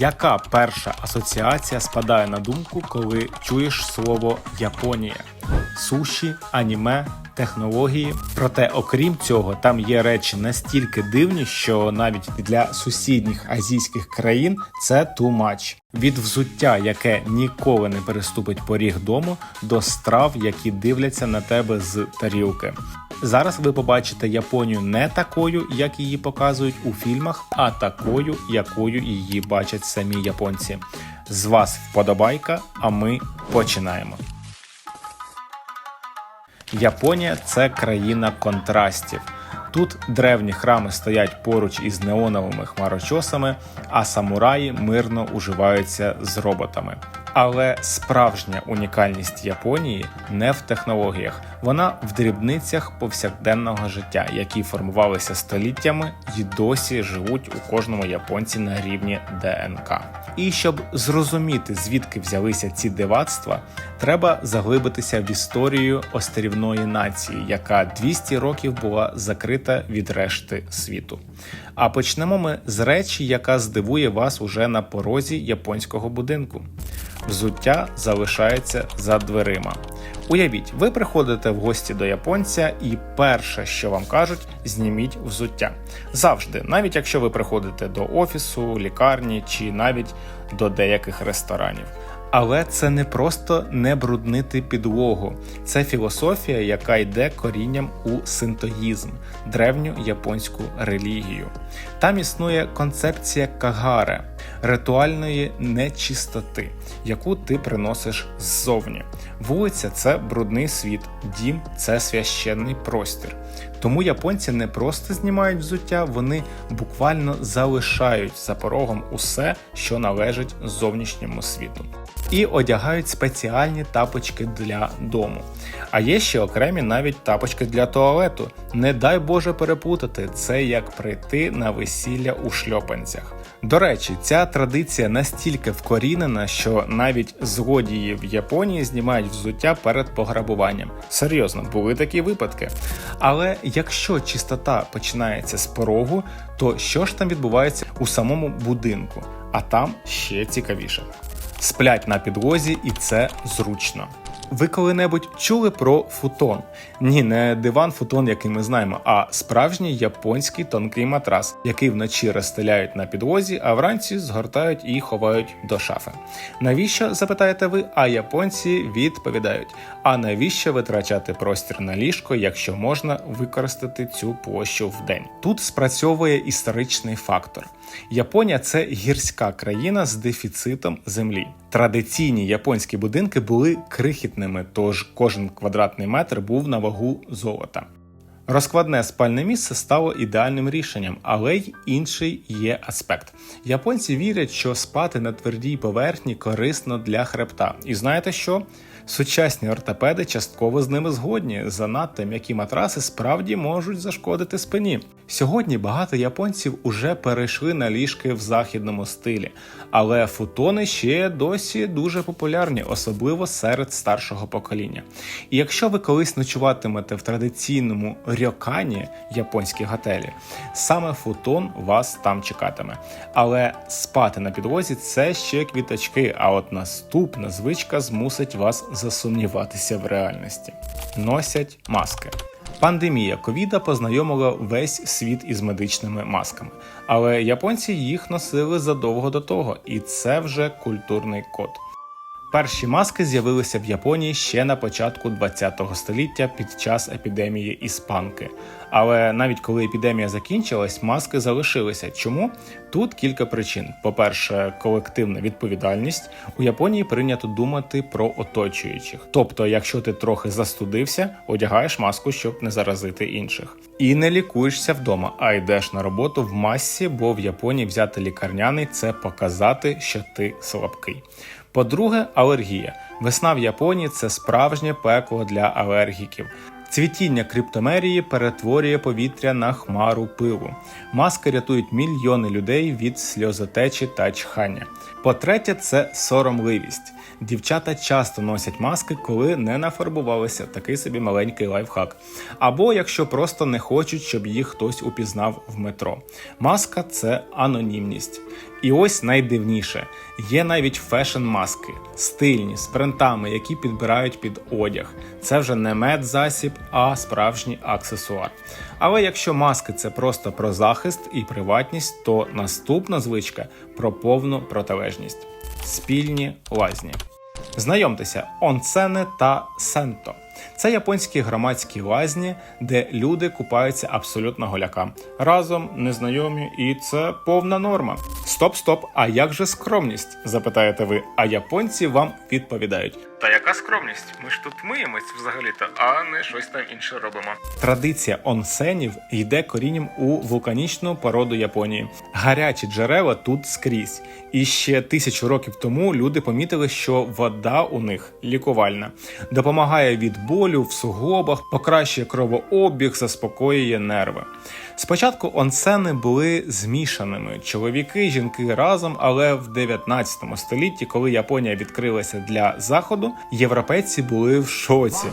Яка перша асоціація спадає на думку, коли чуєш слово Японія? Суші, аніме, технології. Проте, окрім цього, там є речі настільки дивні, що навіть для сусідніх азійських країн це much. Від взуття, яке ніколи не переступить поріг дому, до страв, які дивляться на тебе з тарілки. Зараз ви побачите Японію не такою, як її показують у фільмах, а такою, якою її бачать самі японці. З вас вподобайка, а ми починаємо. Японія це країна контрастів. Тут древні храми стоять поруч із неоновими хмарочосами, а самураї мирно уживаються з роботами. Але справжня унікальність Японії не в технологіях, вона в дрібницях повсякденного життя, які формувалися століттями і досі живуть у кожному японці на рівні ДНК. І щоб зрозуміти, звідки взялися ці дивацтва, треба заглибитися в історію острівної нації, яка 200 років була закрита від решти світу. А почнемо ми з речі, яка здивує вас уже на порозі японського будинку. Взуття залишається за дверима. Уявіть, ви приходите в гості до японця, і перше, що вам кажуть, зніміть взуття. Завжди, навіть якщо ви приходите до офісу, лікарні чи навіть до деяких ресторанів. Але це не просто не бруднити підлогу, це філософія, яка йде корінням у синтоїзм, древню японську релігію. Там існує концепція кагаре, ритуальної нечистоти, яку ти приносиш ззовні. Вулиця це брудний світ, дім це священний простір. Тому японці не просто знімають взуття, вони буквально залишають за порогом усе, що належить зовнішньому світу. І одягають спеціальні тапочки для дому. А є ще окремі навіть тапочки для туалету. Не дай Боже перепутати, це як прийти на весілля у шльопанцях. До речі, ця традиція настільки вкорінена, що навіть злодії в Японії знімають взуття перед пограбуванням. Серйозно, були такі випадки. Але якщо чистота починається з порогу, то що ж там відбувається у самому будинку? А там ще цікавіше. Сплять на підлозі, і це зручно. Ви коли-небудь чули про футон? Ні, не диван футон, який ми знаємо, а справжній японський тонкий матрас, який вночі розстеляють на підлозі, а вранці згортають і ховають до шафи. Навіщо запитаєте ви? А японці відповідають: а навіщо витрачати простір на ліжко, якщо можна використати цю площу в день? Тут спрацьовує історичний фактор. Японія це гірська країна з дефіцитом землі. Традиційні японські будинки були крихітними, тож кожен квадратний метр був на вагу золота. Розкладне спальне місце стало ідеальним рішенням, але й інший є аспект. Японці вірять, що спати на твердій поверхні корисно для хребта. І знаєте що? Сучасні ортопеди частково з ними згодні. Занадто м'які матраси справді можуть зашкодити спині. Сьогодні багато японців уже перейшли на ліжки в західному стилі, але футони ще досі дуже популярні, особливо серед старшого покоління. І якщо ви колись ночуватимете в традиційному рьокані японській готелі, саме футон вас там чекатиме. Але спати на підлозі це ще квіточки. А от наступна звичка змусить вас засумніватися в реальності. Носять маски. Пандемія ковіда познайомила весь світ із медичними масками, але японці їх носили задовго до того, і це вже культурний код. Перші маски з'явилися в Японії ще на початку ХХ століття під час епідемії іспанки. Але навіть коли епідемія закінчилась, маски залишилися. Чому? Тут кілька причин: по-перше, колективна відповідальність. У Японії прийнято думати про оточуючих. Тобто, якщо ти трохи застудився, одягаєш маску, щоб не заразити інших. І не лікуєшся вдома, а йдеш на роботу в масці, бо в Японії взяти лікарняний це показати, що ти слабкий. По-друге, алергія. Весна в Японії це справжнє пекло для алергіків. Цвітіння криптомерії перетворює повітря на хмару пилу. Маски рятують мільйони людей від сльозотечі та чхання. По-третє, це соромливість. Дівчата часто носять маски, коли не нафарбувалися, такий собі маленький лайфхак. Або якщо просто не хочуть, щоб їх хтось упізнав в метро. Маска це анонімність. І ось найдивніше: є навіть фешн-маски, стильні з принтами, які підбирають під одяг. Це вже не медзасіб, а справжній аксесуар. Але якщо маски це просто про захист і приватність, то наступна звичка про повну протилежність спільні лазні. Знайомтеся, онцени та сенто. Це японські громадські лазні, де люди купаються абсолютно голяка. Разом незнайомі, і це повна норма. Стоп, стоп! А як же скромність? запитаєте ви. А японці вам відповідають: Та яка скромність? Ми ж тут миємось взагалі-то, а не щось там інше робимо. Традиція онсенів йде корінням у вулканічну породу Японії. Гарячі джерела тут скрізь. І ще тисячу років тому люди помітили, що вода у них лікувальна, допомагає від болю в суглобах, покращує кровообіг, заспокоює нерви. Спочатку онсени були змішаними чоловіки, і жінки разом, але в 19 столітті, коли Японія відкрилася для заходу, європейці були в шоці.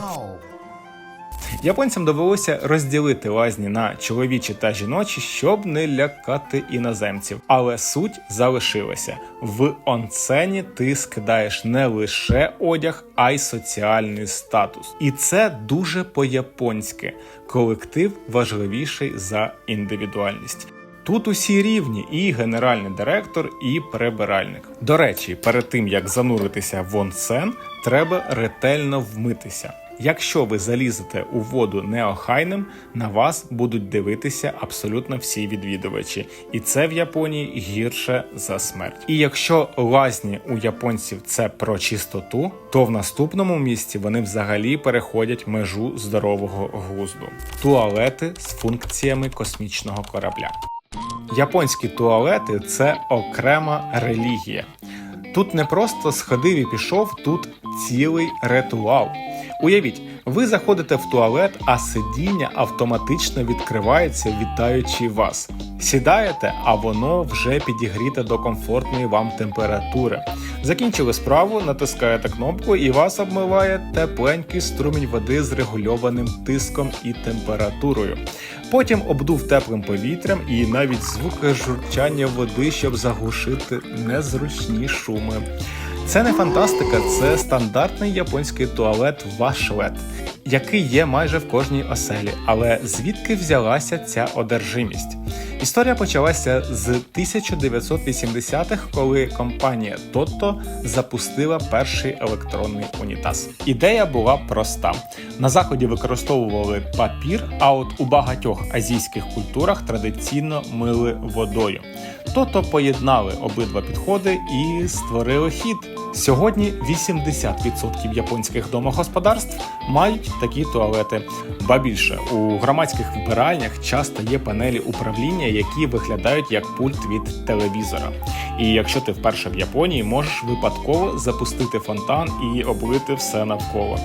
Японцям довелося розділити лазні на чоловічі та жіночі, щоб не лякати іноземців. Але суть залишилася в онцені. Ти скидаєш не лише одяг, а й соціальний статус. І це дуже по-японськи. Колектив важливіший за індивідуальність. Тут усі рівні, і генеральний директор, і прибиральник. До речі, перед тим як зануритися в онсен, треба ретельно вмитися. Якщо ви залізете у воду неохайним, на вас будуть дивитися абсолютно всі відвідувачі, і це в Японії гірше за смерть. І якщо лазні у японців це про чистоту, то в наступному місці вони взагалі переходять межу здорового глузду. Туалети з функціями космічного корабля. Японські туалети це окрема релігія. Тут не просто сходив і пішов, тут цілий ритуал. Уявіть, ви заходите в туалет, а сидіння автоматично відкривається, вітаючи вас. Сідаєте, а воно вже підігріте до комфортної вам температури. Закінчили справу, натискаєте кнопку і вас обмиває тепленький струмінь води з регульованим тиском і температурою. Потім обдув теплим повітрям і навіть звуки журчання води, щоб заглушити незручні шуми. Це не фантастика, це стандартний японський туалет вашлет, який є майже в кожній оселі. Але звідки взялася ця одержимість? Історія почалася з 1980-х, коли компанія Totto запустила перший електронний унітаз. Ідея була проста: на заході використовували папір, а от у багатьох азійських культурах традиційно мили водою. Тото поєднали обидва підходи і створили хід. Сьогодні 80% японських домогосподарств мають такі туалети. Ба більше у громадських вбиральнях часто є панелі управління, які виглядають як пульт від телевізора. І якщо ти вперше в Японії, можеш випадково запустити фонтан і облити все навколо.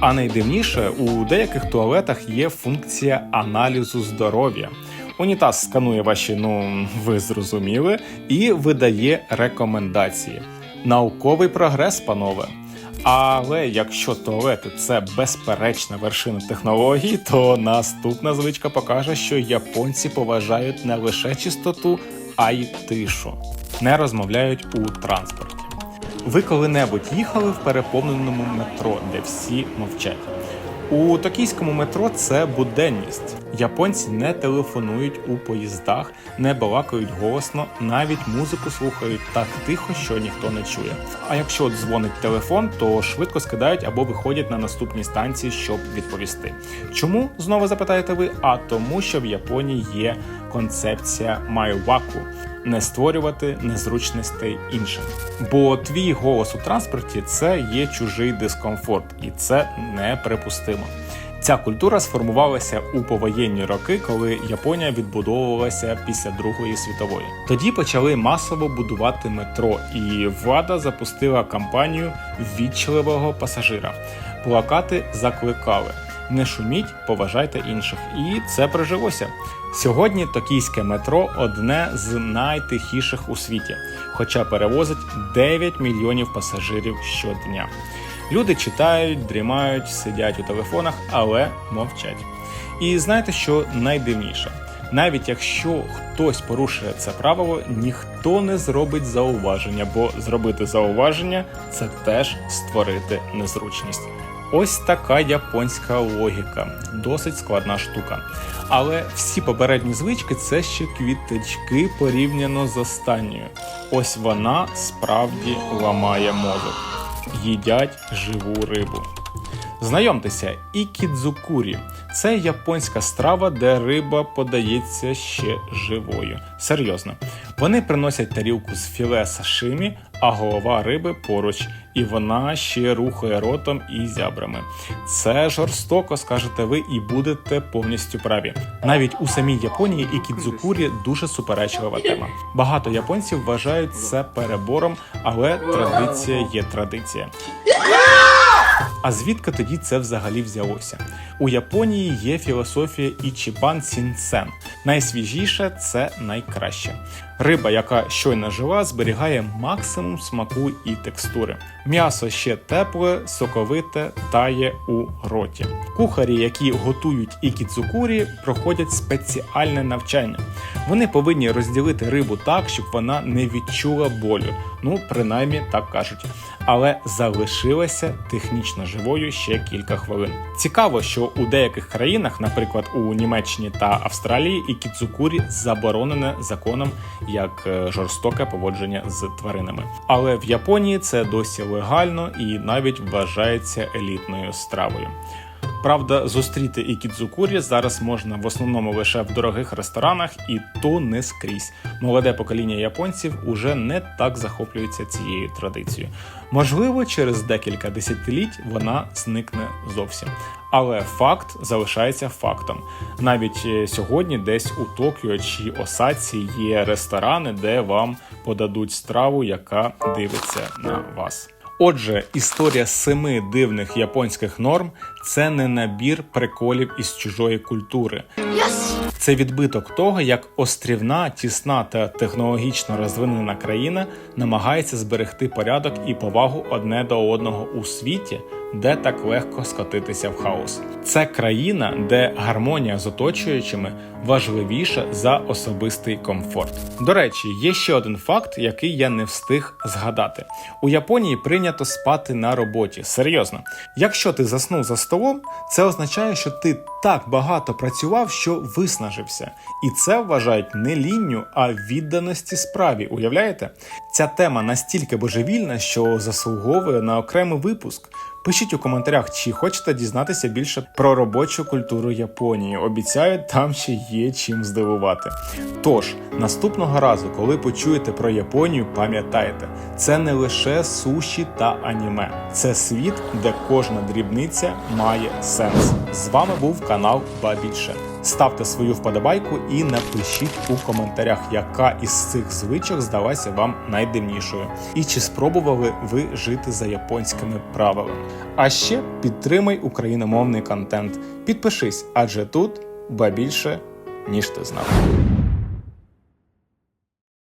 А найдивніше у деяких туалетах є функція аналізу здоров'я. Унітаз сканує ваші, ну ви зрозуміли, і видає рекомендації. Науковий прогрес, панове. Але якщо туалети це безперечна вершина технологій, то наступна звичка покаже, що японці поважають не лише чистоту, а й тишу, не розмовляють у транспорті. Ви коли-небудь їхали в переповненому метро, де всі мовчать. У токійському метро це буденність. Японці не телефонують у поїздах, не балакають голосно, навіть музику слухають так тихо, що ніхто не чує. А якщо дзвонить телефон, то швидко скидають або виходять на наступній станції, щоб відповісти. Чому знову запитаєте ви? А тому, що в Японії є концепція майваку не створювати незручностей іншим. Бо твій голос у транспорті це є чужий дискомфорт, і це неприпустимо. Ця культура сформувалася у повоєнні роки, коли Японія відбудовувалася після Другої світової. Тоді почали масово будувати метро, і влада запустила кампанію ввічливого пасажира. Плакати закликали. Не шуміть, поважайте інших, і це прижилося. Сьогодні токійське метро одне з найтихіших у світі, хоча перевозить 9 мільйонів пасажирів щодня. Люди читають, дрімають, сидять у телефонах, але мовчать. І знаєте, що найдивніше? Навіть якщо хтось порушує це правило, ніхто не зробить зауваження, бо зробити зауваження це теж створити незручність. Ось така японська логіка, досить складна штука. Але всі попередні звички це ще квіточки порівняно з останньою. Ось вона справді ламає мозок. Їдять живу рибу. Знайомтеся, ікідзукурі це японська страва, де риба подається ще живою. Серйозно, вони приносять тарілку з філе сашимі, а голова риби поруч, і вона ще рухає ротом і зябрами. Це жорстоко, скажете ви, і будете повністю праві. Навіть у самій Японії ікідзукурі дуже суперечлива тема. Багато японців вважають це перебором, але традиція є традиція. А звідки тоді це взагалі взялося? У Японії є філософія Ічібан Сінсен. Найсвіжіше це найкраще. Риба, яка щойно жива, зберігає максимум смаку і текстури. М'ясо ще тепле, соковите, тає у роті. Кухарі, які готують ікідзукурі, проходять спеціальне навчання. Вони повинні розділити рибу так, щоб вона не відчула болю. Ну, принаймні так кажуть. Але залишилася технічно живою ще кілька хвилин. Цікаво, що у деяких країнах, наприклад у Німеччині та Австралії, ікідзукурі заборонене законом як е, жорстоке поводження з тваринами. Але в Японії це досі легально і навіть вважається елітною стравою. Правда, зустріти ікідзукурі зараз можна в основному лише в дорогих ресторанах, і то не скрізь. Молоде покоління японців уже не так захоплюється цією традицією. Можливо, через декілька десятиліть вона зникне зовсім. Але факт залишається фактом. Навіть е, сьогодні, десь у Токіо чи Осаці є ресторани, де вам подадуть страву, яка дивиться на вас. Отже, історія семи дивних японських норм це не набір приколів із чужої культури. Це відбиток того, як острівна, тісна та технологічно розвинена країна намагається зберегти порядок і повагу одне до одного у світі, де так легко скотитися в хаос. Це країна, де гармонія з оточуючими важливіша за особистий комфорт. До речі, є ще один факт, який я не встиг згадати. У Японії прийнято спати на роботі. Серйозно, якщо ти заснув за столом, це означає, що ти так багато працював, що виснажився. І це вважають не лінню, а відданості справі. Уявляєте? Ця тема настільки божевільна, що заслуговує на окремий випуск. Пишіть у коментарях, чи хочете дізнатися більше про робочу культуру Японії. Обіцяю, там ще є чим здивувати. Тож, наступного разу, коли почуєте про Японію, пам'ятайте, це не лише суші та аніме, це світ, де кожна дрібниця має сенс. З вами був канал Бабільше. Ставте свою вподобайку і напишіть у коментарях, яка із цих звичок здалася вам найдивнішою, і чи спробували ви жити за японськими правилами. А ще підтримай україномовний контент. Підпишись, адже тут ба більше, ніж ти знав.